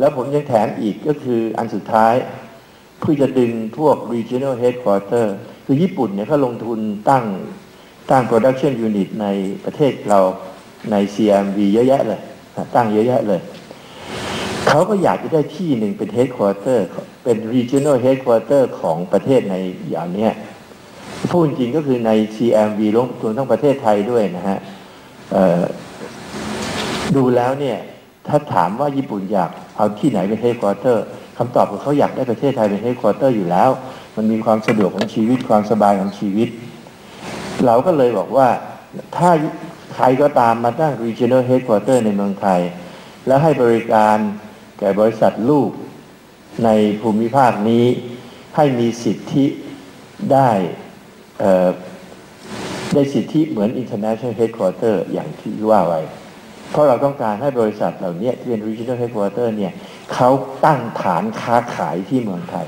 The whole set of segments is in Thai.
แล้วผมยังแถมอีกก็คืออันสุดท้ายเพื่อจะดึงพวก regional headquarter คือญี่ปุ่นเนี่ยเขาลงทุนตั้งตั้ง production unit ในประเทศเราใน CMV เยอะแยะเลย ตั้งเยอะแยะเลย เขาก็อยากจะได้ที่หนึ่งเป็น headquarter เป็น regional headquarter ของประเทศในอย่างเนี้ยพูดจริงก็คือใน CMV รวมทั้งประเทศไทยด้วยนะฮะดูแล้วเนี่ย ถ้าถามว่าญี่ปุ่นอยาก เอาที่ไหนเป็น headquarter คำตอบของเขาอยากได้ประเทศไทยเป็น headquarter อยู่แล้ว มันมีความสะดวกของชีวิตความสบายของชีวิต เราก็เลยบอกว่าถ้าใครก็ตามมาตั้ง regional headquarter ในเมืองไทย แล้วให้บริการแก่บริษัทลูกในภูมิภาคนี้ ให้มีสิทธิได้ได้สิทธิเหมือน international headquarter อย่างที่ว่าไว้ เพราะเราต้องการให้บริษัทเหล่านี้ที่เป็น regional headquarter เนี่ยเขาตั้งฐานค้าขายที่เมืองไทย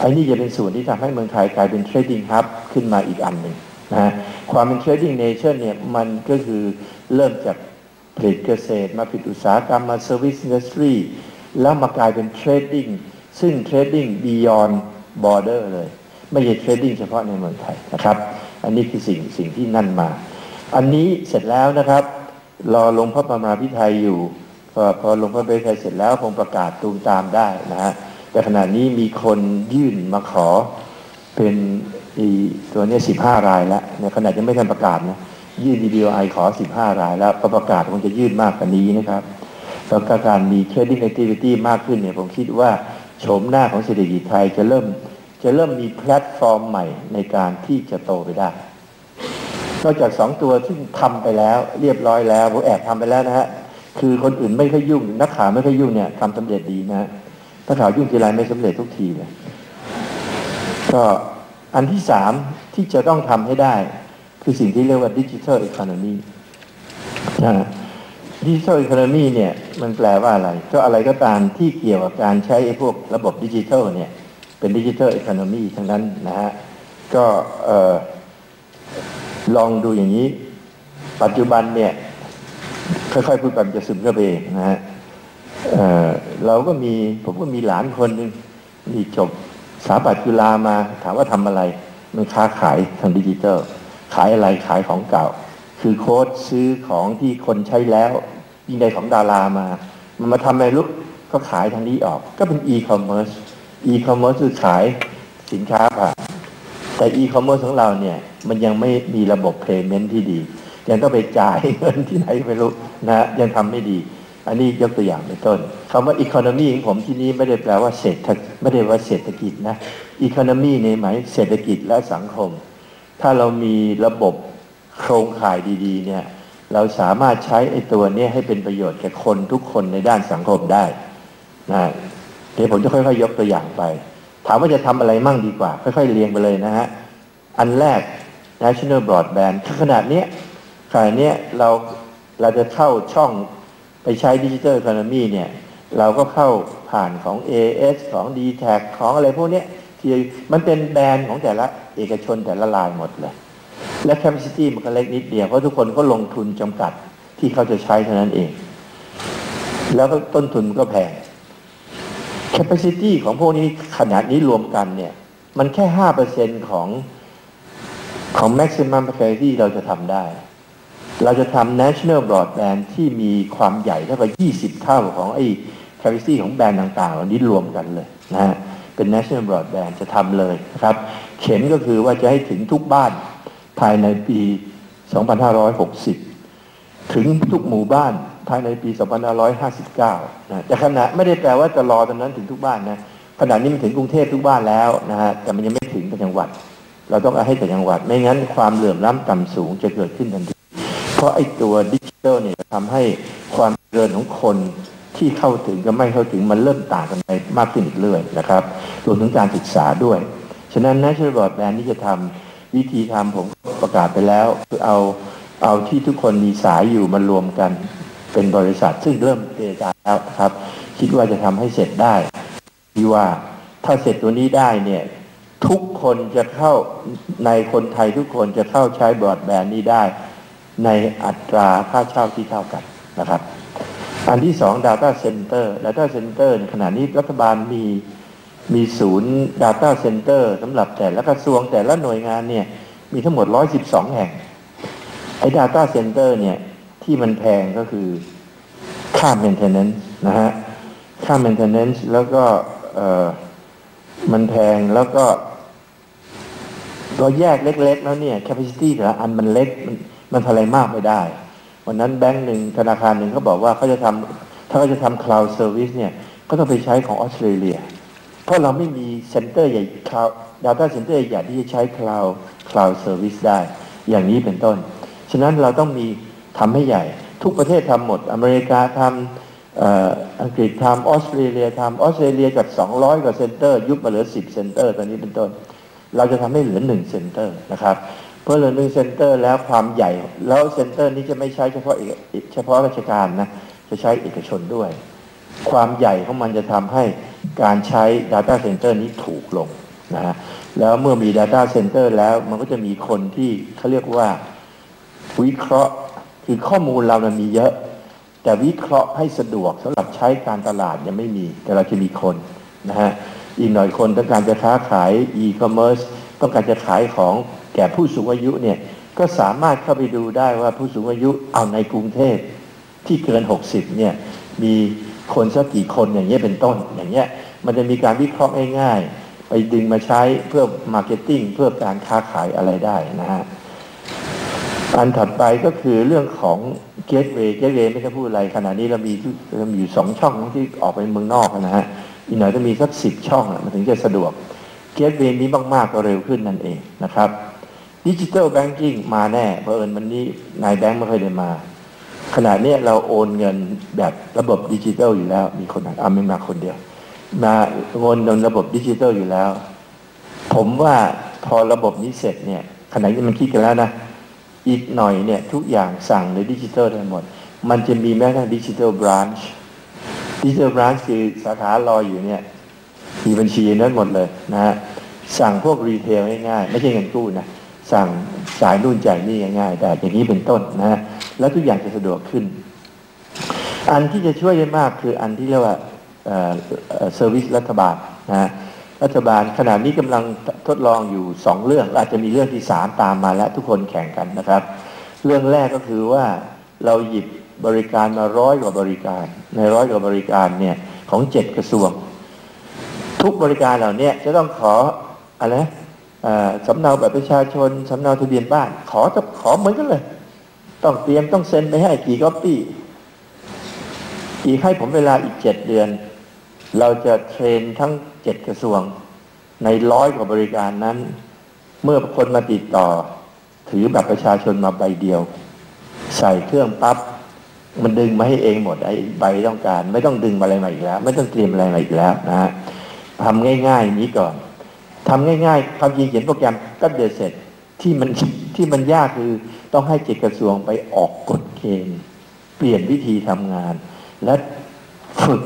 ไอ้นี่จะเป็นส่วนที่ทำให้เมืองไทยกลายเป็น trading hub ขึ้นมาอีกอันหนึ่งนะความเป็น trading nation เนี่ยมันก็คือเริ่มจากผลิตเกษตร มาผลิตอุตสาหกรรมมา service industry แล้วมากลายเป็น trading ซึ่ง trading beyond border เลย ไม่ใช่ trading เฉพาะในเมืองไทยนะครับ อันนี้คือสิ่งสิ่งที่นั่นมา อันนี้เสร็จแล้วนะครับ รอลงพระประมาพิไทยอยู่พอพอลงพระเบไทยเสร็จแล้วคงประกาศตูมตามได้นะฮะแต่ขณะนี้มีคนยื่นมาขอเป็นอีตัวนี้สิบห้ารายแล้วในขณะยังไม่ทันประกาศนะยื่น DBOI ขอสิบห้ารายแล้วพอประกาศคงจะยื่นมากกว่านี้นะครับแล้วกการมี trading activity มากขึ้นเนี่ยผมคิดว่าโฉมหน้าของเศรษฐกิจไทยจะเริ่มจะเริ่มมีแพลตฟอร์มใหม่ในการที่จะโตไปได้ นอกจากสองตัวที่ทำไปแล้ว เรียบร้อยแล้วผมแอบทำไปแล้วนะฮะคือคนอื่นไม่ค่อยยุ่ง นักข่าวไม่ค่อยยุ่งเนี่ยทำสำเร็จดีนะนักข่าวยุ่งทีไรไม่สำเร็จทุกทีเลยก็อันที่สามที่จะต้องทำให้ได้ คือสิ่งที่เรียกว่าดิจิทัลอีโคโนมีนะดิจิทัลอีโคโนมีเนี่ยมันแปลว่าอะไร ก็อะไรก็ตามที่เกี่ยวกับการใช้พวกระบบดิจิทัลเนี่ยเป็นดิจิทัลอีโคโนมีทั้งนั้นนะฮะก็เอ่อ ลองดูอย่างนี้ ปัจจุบันเนี่ย ค่อยๆพูดไปจะซึมเข้าไปเองนะฮะเเราก็มีผมก็มีหลานคนหนึ่งมีจบสาปัตจุฬามาถามว่าทำอะไร มันค้าขายทางดิจิตอลขายอะไรขายของเก่า คือโค้ดซื้อของที่คนใช้แล้วยิ่งได้ของดารามา มันมาทำอะไรลุกก็ขายทางนี้ออก ก็เป็นอีคอมเมิร์ซอีคอมเมิร์ซคือขายสินค้าผ่าน แต่อีคอมเมิร์ซของเราเนี่ยมันยังไม่มีระบบเพย์เมนต์ที่ดี ยังต้องไปจ่ายเงินที่ไหนไม่รู้นะยังทำไม่ดี อันนี้ยกตัวอย่างเป็นต้นคำว่าอีโคโนมีของผมที่นี้ไม่ได้แปลว่าเศรษฐไม่ได้ว่าเศรษฐกิจนะอีโคโนมีในหมายเศรษฐกิจและสังคม ถ้าเรามีระบบโครงข่ายดีๆเนี่ยเราสามารถใช้ไอ้ตัวนี้ให้เป็นประโยชน์แก่คนทุกคนในด้านสังคมได้นะเดี๋ยวผมจะค่อยๆยกตัวอย่างไป ถามว่าจะทำอะไรมั่งดีกว่า ค่อยๆเรียงไปเลยนะฮะ อันแรก national broadband ขนาดนี้ขณะนี้เราเราจะเข้าช่องไปใช้ดิจิทัลอีโคโนมีเนี่ย เราก็เข้าผ่านของ AS ของ d t แทของอะไรพวกนี้ที่มันเป็นแบรนด์ของแต่ละเอกชนแต่ละรายหมดเลย และ capacity มันก็เล็กนิดเดียว เพราะทุกคนก็ลงทุนจำกัดที่เขาจะใช้เท่านั้นเอง แล้วก็ต้นทุนก็แพง capacity ของพวกนี้ขนาดนี้รวมกันเนี่ย มันแค่ห้าเปอร์เซ็นของของ maximum capacity เราจะทำได้ เราจะทำ national broadband ที่มีความใหญ่เท่ากับ20เท่าของไอ้ capacity ของแบรนด์ต่างๆเหล่านี้รวมกันเลยนะฮะเป็น national broadband จะทำเลยนะครับ เข็มก็คือว่าจะให้ถึงทุกบ้านภายในปี 2560 ถึงทุกหมู่บ้าน ภายในปี 2559นะแต่ขณะไม่ได้แปลว่าจะรอตอนนั้นถึงทุกบ้านนะขณะนี้มันถึงกรุงเทพทุกบ้านแล้วนะฮะแต่มันยังไม่ถึงต่จังหวัด เราต้องเอาให้แต่จังหวัด ไม่งั้นความเหลื่อมล้ำต่ำสูงจะเกิดขึ้นทันทีเพราะไอ้ตัวดิจิทัลเนี่ยทำให้ความเริญของคนที่เข้าถึงกับไม่เข้าถึงมันเริ่มต่างกันไปมากขึ้นเรื่อยนะครับรวมถึงการศึกษาด้วย ฉะนั้น National Broadband ที่จะทำวิธีทำผมประกาศไปแล้วคือเอาเอาที่ทุกคนมีสายอยู่มารวมกัน เป็นบริษัทซึ่งเริ่มเจรจาแล้วครับ คิดว่าจะทำให้เสร็จได้ที่ว่าถ้าเสร็จตัวนี้ได้เนี่ยทุกคนจะเข้าในคนไทยทุกคนจะเข้าใช้บรอดแบนด์นี้ได้ ในอัตราค่าเช่าที่เท่ากันนะครับ อันที่สอง Data Center Data Center ในขณะนี้รัฐบาลมีมีศูนย์ Data Center สำหรับแต่ละกระทรวงแต่ละหน่วยงานเนี่ยมีทั้งหมด 112 แห่งไอ้ Data Center เนี่ย ที่มันแพงก็คือค่า maintenance นะฮะ ค่า maintenance แล้วก็มันแพงแล้วก็เราแยกเล็ก ๆ แล้วเนี่ย capacity แต่ละอันมันเล็กมันมันทลายมากไม่ได้ วันนั้นแบงก์หนึ่งธนาคารหนึ่งเขาบอกว่าเขาจะทำถ้าเขาจะทำ cloud service เนี่ยก็ต้องไปใช้ของออสเตรเลีย เพราะเราไม่มีเซ็นเตอร์ใหญ่ cloud data center ใหญ่ที่จะใช้ cloud cloud service ได้ อย่างนี้เป็นต้น ฉะนั้นเราต้องมี ทำให้ใหญ่ ทุกประเทศทำหมด อเมริกาทำอังกฤษทำออสเตรเลียทำออสเตรเลียจาก 200 กว่าเซ็นเตอร์ ยุบมาเหลือ 10 เซ็นเตอร์ ตอนนี้เป็นต้น เราจะทำให้เหลือ 1 เซ็นเตอร์นะครับเพื่อ learning center แล้วความใหญ่ แล้วเซ็นเตอร์นี้จะไม่ใช้เฉพาะเฉพาะราชการนะจะใช้เอกชนด้วย ความใหญ่ของมันจะทำให้การใช้ Data Center นี้ถูกลงนะฮะแล้วเมื่อมี Data Center แล้วมันก็จะมีคนที่เขาเรียกว่าวิเคราะห์ คือข้อมูลเรานะมีเยอะ แต่วิเคราะห์ให้สะดวกสำหรับใช้การตลาดยังไม่มี แต่เราจะมีคนนะฮะอีกหน่อยคนต้องการจะค้าขาย e-commerce ต้องการจะขายของแก่ผู้สูงอายุเนี่ยก็สามารถเข้าไปดูได้ว่าผู้สูงอายุเอาในกรุงเทพที่เกิน 60เนี่ยมีคนสักกี่คนอย่างเงี้ยเป็นต้นอย่างเงี้ยมันจะมีการวิเคราะห์ง่ายๆ ไปดึงมาใช้เพื่อมาร์เก็ตติ้งเพื่อการค้าขายอะไรได้นะฮะ อันถัดไปก็คือเรื่องของเกตเวย์เกตเวย์ไม่ต้องพูดอะไรขณะนี้เรามีเรามีอยู่สองช่องที่ออกไปเมืองนอกนะฮะอีกหน่อยจะมีสักสิบช่องมันถึงจะสะดวกเกตเวย์นี้มากๆก็เร็วขึ้นนั่นเองนะครับดิจิทัลแบงกิ้งมาแน่เพราะเอิญวันนี้นายแบงค์ไม่เคยได้มา ขณะนี้เราโอนเงินแบบระบบดิจิทัลอยู่แล้ว มีคนอ่าไม่มาคนเดียว มาโอนโดนระบบดิจิทัลอยู่แล้ว ผมว่าพอระบบนี้เสร็จเนี่ยขณะนี้มันคิดกันแล้วนะ อีกหน่อยเนี่ยทุกอย่างสั่งในดิจิทัลได้หมด มันจะมีแม้กระทั่งดิจิทัลบรานช์ดิจิทัลบรานช์คือสาขารออยู่เนี่ยมีบัญชีนั้นหมดเลยนะฮะสั่งพวกรีเทลง่ายๆ ไม่ใช่เงินกู้นะสั่งสายนู่นจ่ายนี่ง่ายๆ แต่อย่างนี้เป็นต้นนะ แล้วทุกอย่างจะสะดวกขึ้น อันที่จะช่วยได้มากคืออันที่เรียกว่าเซอร์วิสรัฐบาลนะ รัฐบาลขณะนี้กำลังทดลองอยู่สองเรื่อง อาจจะมีเรื่องที่สามตามมาแล้วทุกคนแข่งกันนะครับ เรื่องแรกก็คือว่าเราหยิบบริการมาร้อยกว่าบริการ ในร้อยกว่าบริการเนี่ยของเจ็ดกระทรวง ทุกบริการเหล่านี้จะต้องขออะไรสำเนาแบบประชาชนสำเนาทะเบียนบ้าน ขอจะขอเหมือนกันเลย ต้องเตรียมต้องเซ็นไปให้กี่ก๊อปปี้อีกให้ผมเวลาอีกเจ็ดเดือน เราจะเทรนทั้งเจ็ดกระทรวง ในร้อยกว่าบริการนั้น เมื่อคนมาติดต่อ ถือแบบประชาชนมาใบเดียว ใส่เครื่องปับ๊บมันดึงมาให้เองหมดไอ้ใบต้องการ ไม่ต้องดึงอะไรมาอีกแล้ว ไม่ต้องเตรียมอะไรมาอีกแล้วนะฮะทำง่ายๆนี้ก่อนทำง่ายๆความจริงเขียนโปรแกรมก็เดือเสร็จที่มันที่มันยากคือต้องให้เจกกระทรวงไปออกกฎเกณฑ์เปลี่ยนวิธีทำงาน และฝึก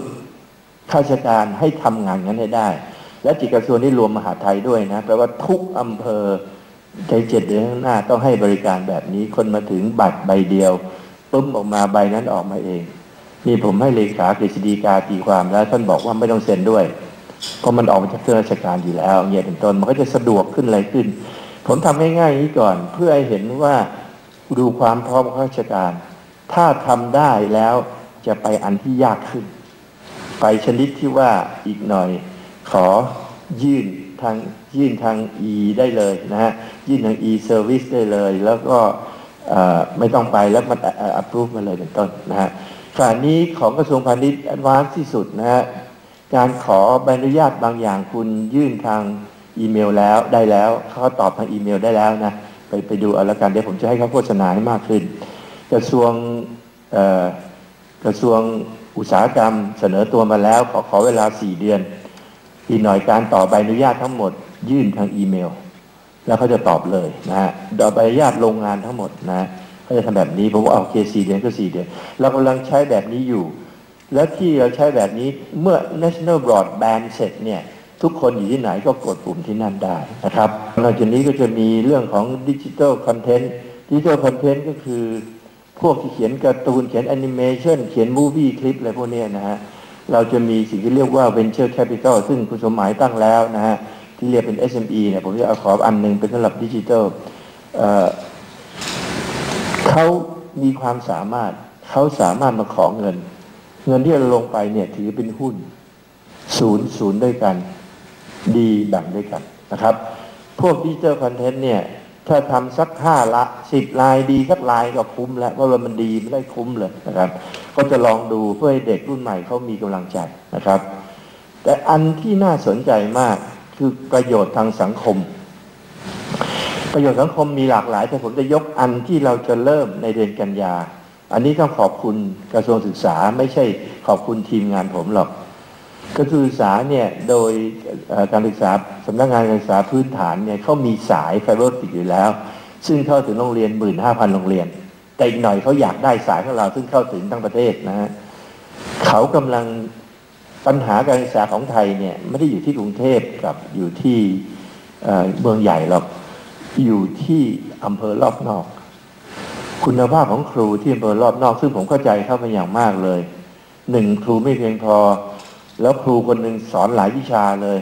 ข้าราชการให้ทำงานนั้นให้ได้ และจิตกระทรวงนี่รวมมหาไทยด้วยนะแปลว่าทุกอำเภอใจเจ็ดเดือนข้างหน้าต้องให้บริการแบบนี้ คนมาถึงบัตรใบเดียวปุ๊บออกมาใบนั้นออกมาเอง นี่ผมให้เลขากฤษฎีกาตีความแล้วท่านบอกว่าไม่ต้องเซ็นด้วยเพราะมันออกมาจากเครื่องราชการอยู่แล้วเนี่ยเป็นต้นมันก็จะสะดวกขึ้นอะไรขึ้น ผมทำง่ายๆนี้ก่อน เพื่อให้เห็นว่าดูความพร้อมของราชการ ถ้าทำได้แล้วจะไปอันที่ยากขึ้น ไปชนิดที่ว่าอีกหน่อย ขอยื่นทางยื่นทาง E ได้เลยนะฮะยื่นทาง E service ได้เลย แล้วก็ไม่ต้องไปแล้วมัน approve มาเลยเป็นต้นนะฮะขณะนี้ของกระทรวงพาณิชย์ advanced ที่สุดนะฮะการขอใบอนุญาตบางอย่างคุณยื่นทางอีเมลแล้วได้แล้วเขาตอบทางอีเมลได้แล้วนะไปไปดูเอาละกันเดี๋ยวผมจะให้เขาโฆษณาให้มากขึ้น กระทรวงกระทรวง อุตสาหกรรมเสนอตัวมาแล้วขอขอเวลาสี่เดือนอีกหน่อยการต่อใบอนุญาตทั้งหมด ยื่นทางอีเมล แล้วเขาจะตอบเลยนะฮะดอใบอนุญาตโรงงานทั้งหมดนะเขาจะทำแบบนี้ผมว่าโอเคสี่เดือนก็สี่เดือนเรากำลังใช้แบบนี้อยู่ แล้วที่เราใช้แบบนี้เมื่อ national broadband เสร็จเนี่ยทุกคนอยู่ที่ไหนก็กดปุ่มที่นั่นได้นะครับนอกจากนี้ก็จะมีเรื่องของดิจิทัลคอนเทนต์ดิจิทัลคอนเทนต์ก็คือ พวกที่เขียนการ์ตูนเขียนแอนิเมชันเขียนมูวี่คลิปอะไรพวกนี้นะฮะเราจะมีสิ่งที่เรียกว่า Venture Capital ซึ่งคุณสมหมายตั้งแล้วนะฮะที่เรียกเป็น SME เนี่ยผมจะเอาขออันหนึ่งเป็นสำหรับดิจิทัลเขามีความสามารถเขาสามารถมาขอเงิน เงินที่เราลงไปเนี่ยถือเป็นหุ้นศูนย์ศูนย์ด้วยกัน ดีแบ่งด้วยกันนะครับ พวกดิจิทัลคอนเทนต์เนี่ย ถ้าทำสักห้าละสิบลายดีสักลายก็คุ้มแล้วเพราะว่ามันดีไม่ได้คุ้มเลยนะครับ ก็จะลองดูเพื่อให้เด็กรุ่นใหม่เขามีกำลังใจนะครับ แต่อันที่น่าสนใจมากคือประโยชน์ทางสังคม ประโยชน์สังคมมีหลากหลาย แต่ผมจะยกอันที่เราจะเริ่มในเดือนกันยา อันนี้ต้องขอบคุณกระทรวงศึกษาไม่ใช่ขอบคุณทีมงานผมหรอก กระทรศึกษาเนี่ยโดยการศึกษาสำนักงานการศึกษาพื้นฐานเนี่ยเขามีสายไฟเบอร์ติดอยู่แล้ว ซึ่งเข้าถึงโรงเรียนหมื่นห้าพันโรงเรียน แต่อีกหน่อยเขาอยากได้สายของเราซึ่งเข้าถึงทั้งประเทศนะฮะเขากำลังปัญหาการศึกษาของไทยเนี่ยไม่ได้อยู่ที่กรุงเทพกับอยู่ที่เมืองใหญ่หรอกอยู่ที่อำเภอรอบนอก คุณภาพของครูที่อำเภอรอบนอก ซึ่งผมเข้าใจเข้าไปอย่างมากเลยหนึ่งครูไม่เพียงพอ แล้วครูคนหนึ่งสอนหลายวิชาเลย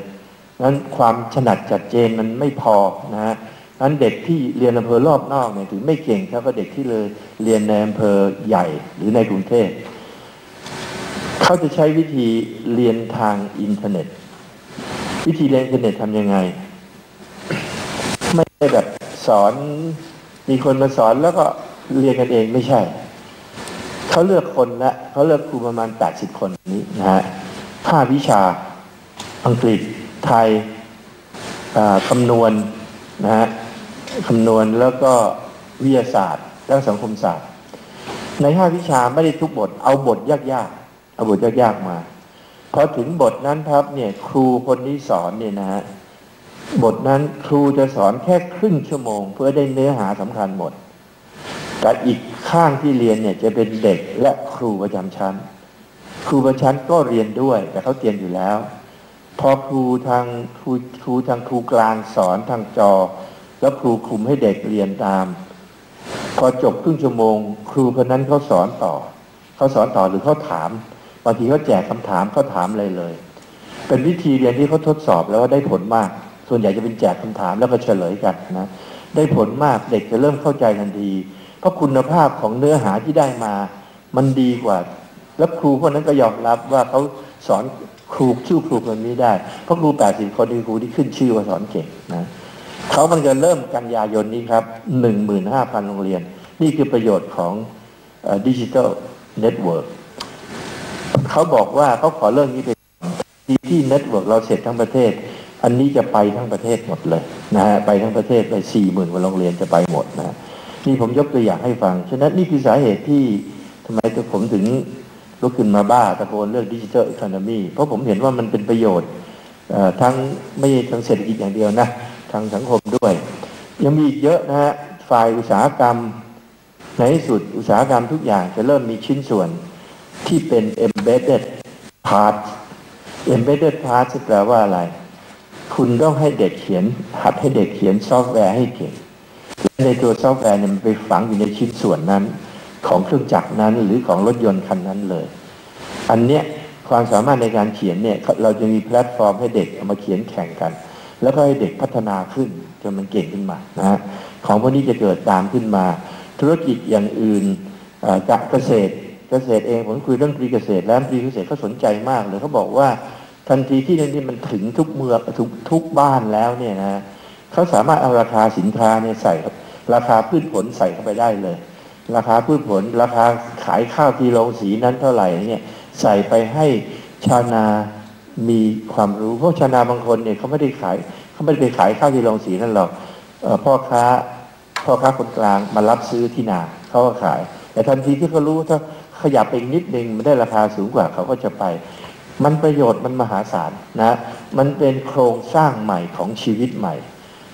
นั้นความถนัดจัดเจนมันไม่พอนะฮะนั้นเด็กที่เรียนอำเภอรอบนอกเนี่ยถึงไม่เก่งเท่ากับเด็กที่เลยเรียนในอำเภอใหญ่หรือในกรุงเทพเขาจะใช้วิธีเรียนทางอินเทอร์เน็ต วิธีเรียนอินเทอร์เน็ตทำยังไง ไม่ได้แบบสอนมีคนมาสอนแล้วก็เรียนกันเองไม่ใช่ เขาเลือกคนละเขาเลือกครูประมาณแปดสิบคนนี้นะฮะ ห้าวิชา อังกฤษ ไทยคำนวณนะฮะคำนวณแล้วก็วิทยาศาสตร์ และสังคมศาสตร์ ในห้าวิชาไม่ได้ทุกบท เอาบทยากๆ เอาบทยากๆมาพอถึงบทนั้นครับเนี่ยครูคนนี้สอนเนี่ยนะฮะบทนั้นครูจะสอนแค่ครึ่งชั่วโมง เพื่อได้เนื้อหาสำคัญหมดแต่อีกข้างที่เรียนเนี่ยจะเป็นเด็กและครูประจำชั้น ครูประชั้นก็เรียนด้วย แต่เขาเตรียมอยู่แล้ว พอครูทางครูครูทางครูกลางสอนทางจอ แล้วครูคุมให้เด็กเรียนตาม พอจบครึ่งชั่วโมง ครูคนนั้นเขาสอนต่อเขาสอนต่อหรือเขาถามบางทีเขาแจกคำถามเขาถามเลยเลย เป็นวิธีเรียนที่เขาทดสอบแล้วว่าได้ผลมาก ส่วนใหญ่จะเป็นแจกคำถามแล้วก็เฉลยกันนะได้ผลมากเด็กจะเริ่มเข้าใจทันที เพราะคุณภาพของเนื้อหาที่ได้มา มันดีกว่า แล้วครูคนนั้นก็ยอมรับว่าเขาสอนครูชื่อครูคนนี้ได้ เพราะครูแปดสิบคนที่ครูที่ขึ้นชื่อว่าสอนเก่งนะเขามันจะเริ่มกันยายนนี้ครับหนึ่งหมื่นห้าพันโรงเรียน นี่คือประโยชน์ของดิจิทัลเน็ตเวิร์กเขาบอกว่าเขาขอเรื่องนี้เป็นที่เน็ตเวิร์กเราเสร็จทั้งประเทศ อันนี้จะไปทั้งประเทศหมดเลยนะฮะไปทั้งประเทศไปสี่หมื่นกว่าโรงเรียนจะไปหมดนะนี่ผมยกตัวอย่างให้ฟัง ฉะนั้นนี่คือสาเหตุที่ทำไมผมถึง กขึ้นมาบ้าตะโกนเรื่องดิจิทัลอีโคโนมีเพราะผมเห็นว่ามันเป็นประโยชน์ทั้งไม่ใช่ทางเศรษฐกิจอย่างเดียวนะทางสังคมด้วย ยังมีอีกเยอะนะฮะฝ่ายอุตสาหกรรมในที่สุดอุตสาหกรรมทุกอย่างจะเริ่มมีชิ้นส่วนที่เป็น embedded part embedded part แปลว่าอะไร คุณต้องให้เด็กเขียนหัดให้เด็กเขียนซอฟต์แวร์ให้เก่งในตัวซอฟต์แวร์เนี่ยมันไปฝังอยู่ในชิ้นส่วนนั้น ของเครื่องจักรนั้นหรือของรถยนต์คันนั้นเลย อันเนี้ยความสามารถในการเขียนเนี่ยเราจะมีแพลตฟอร์มให้เด็กเอามาเขียนแข่งกัน แล้วก็ให้เด็กพัฒนาขึ้นจนมันเก่งขึ้นมานะฮะของพวกนี้จะเกิดตามขึ้นมา ธุรกิจอย่างอื่นจากเกษตรเกษตรเองผมคุยเรื่องตรีเกษตรแล้วตรีเกษตรเขาสนใจมากเลยเขาบอกว่าทันทีที่นี่มันถึงทุกเมืองทุกทุกบ้านแล้วเนี่ยนะเขาสามารถเอาราคาสินค้าเนี่ยใส่ราคาพืชผลใส่เข้าไปได้เลย ราคาพืชผล ราคาขายข้าวทีโรงสีนั้นเท่าไหร่เนี่ยใส่ไปให้ชาวนามีความรู้ เพราะชาวนาบางคนเนี่ยเขาไม่ได้ขายเขาไม่ได้ไปขายข้าวทีโรงสีนั่นหรอกพ่อค้าพ่อค้าคนกลางมารับซื้อที่นาเขาก็ขาย แต่ทันทีที่เขารู้ถ้าขยับไปนิดนึงมันได้ราคาสูงกว่าเขาก็จะไป มันประโยชน์มันมหาศาลนะมันเป็นโครงสร้างใหม่ของชีวิตใหม่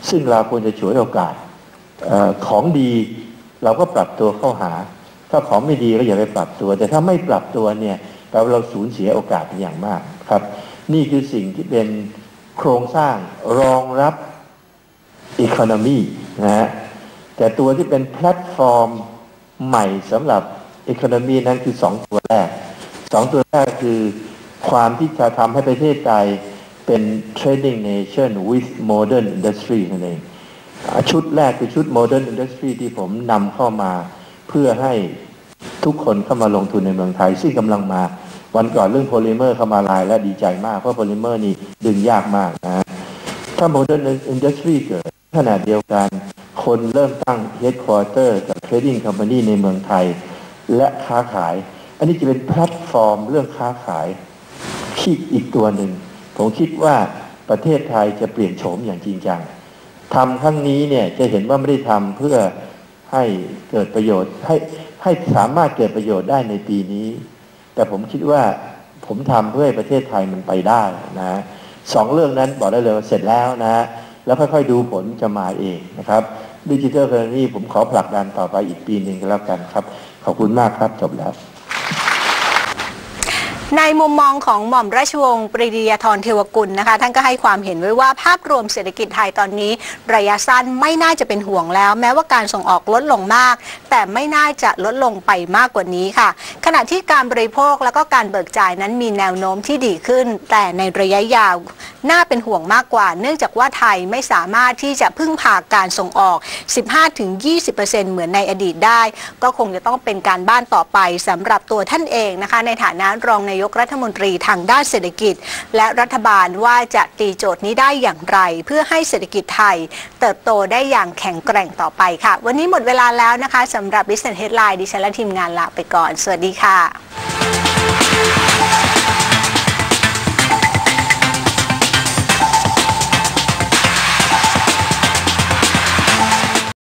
ซึ่งเราควรจะฉวยโอกาสอของดี เราก็ปรับตัวเข้าหา ถ้าของไม่ดีก็อย่าไปปรับตัว แต่ถ้าไม่ปรับตัวเนี่ยแปลว่าเราสูญเสียโอกาสอย่างมากครับ นี่คือสิ่งที่เป็นโครงสร้างรองรับอีโคโนมีนะฮะแต่ตัวที่เป็นแพลตฟอร์มใหม่สำหรับ Economy นั้นคือสองตัวแรกสองตัวแรกคือความที่จะทำให้ประเทศไทยเป็น trading nation with modern industry นั่นเองอ่ ชุดแรกคือชุด modern industry ที่ผมนำเข้ามาเพื่อให้ทุกคนเข้ามาลงทุนในเมืองไทย ซึ่งกำลังมาวันก่อนเรื่องโพลิเมอร์เข้ามาลายและดีใจมาก เพราะโพลิเมอร์นี่ดึงยากมากนะ ถ้า modern industry เกิดขณะเดียวกัน คนเริ่มตั้ง headquarter กับ trading company ในเมืองไทย และค้าขาย อันนี้จะเป็นแพลตฟอร์มเรื่องค้าขายที่อีกตัวหนึ่ง ผมคิดว่าประเทศไทยจะเปลี่ยนโฉมอย่างจริงจัง ทำครั้งนี้เนี่ยจะเห็นว่าไม่ได้ทำเพื่อให้เกิดประโยชน์ให้ให้สามารถเกิดประโยชน์ได้ในปีนี้ แต่ผมคิดว่าผมทำเพื่อให้ประเทศไทยมันไปได้นะสองเรื่องนั้นบอกได้เลยว่าเสร็จแล้วนะแล้วค่อยๆดูผลจะมาเองนะครับดิจิทัลเคอร์นซีผมขอผลักดันต่อไปอีกปีหนึ่งก็แล้วกันครับ ขอบคุณมากครับจบแล้ว ในมุมมองของหม่อมราชวงศ์ปรีดียาธรเทวกุลนะคะ ท่านก็ให้ความเห็นไว้ว่าภาพรวมเศรษฐกิจไทยตอนนี้ ระยะสั้นไม่น่าจะเป็นห่วงแล้ว แม้ว่าการส่งออกลดลงมาก แต่ไม่น่าจะลดลงไปมากกว่านี้ค่ะ ขณะที่การบริโภคแล้วก็การเบิกจ่ายนั้นมีแนวโน้มที่ดีขึ้น แต่ในระยะยาวน่าเป็นห่วงมากกว่า เนื่องจากว่าไทยไม่สามารถที่จะพึ่งพาการส่งออก 15-20%เหมือนในอดีตได้ ก็คงจะต้องเป็นการบ้านต่อไปสำหรับตัวท่านเองนะคะ ในฐานะรองนายายกรัฐมนตรีทางด้านเศรษฐกิจ และรัฐบาลว่าจะตีโจทย์นี้ได้อย่างไร เพื่อให้เศรษฐกิจไทย เติบโตได้อย่างแข็งแกร่งต่อไปค่ะ วันนี้หมดเวลาแล้วนะคะสำหรับ Business Headline ดิฉันและทีมงานลาไปก่อน สวัสดีค่ะ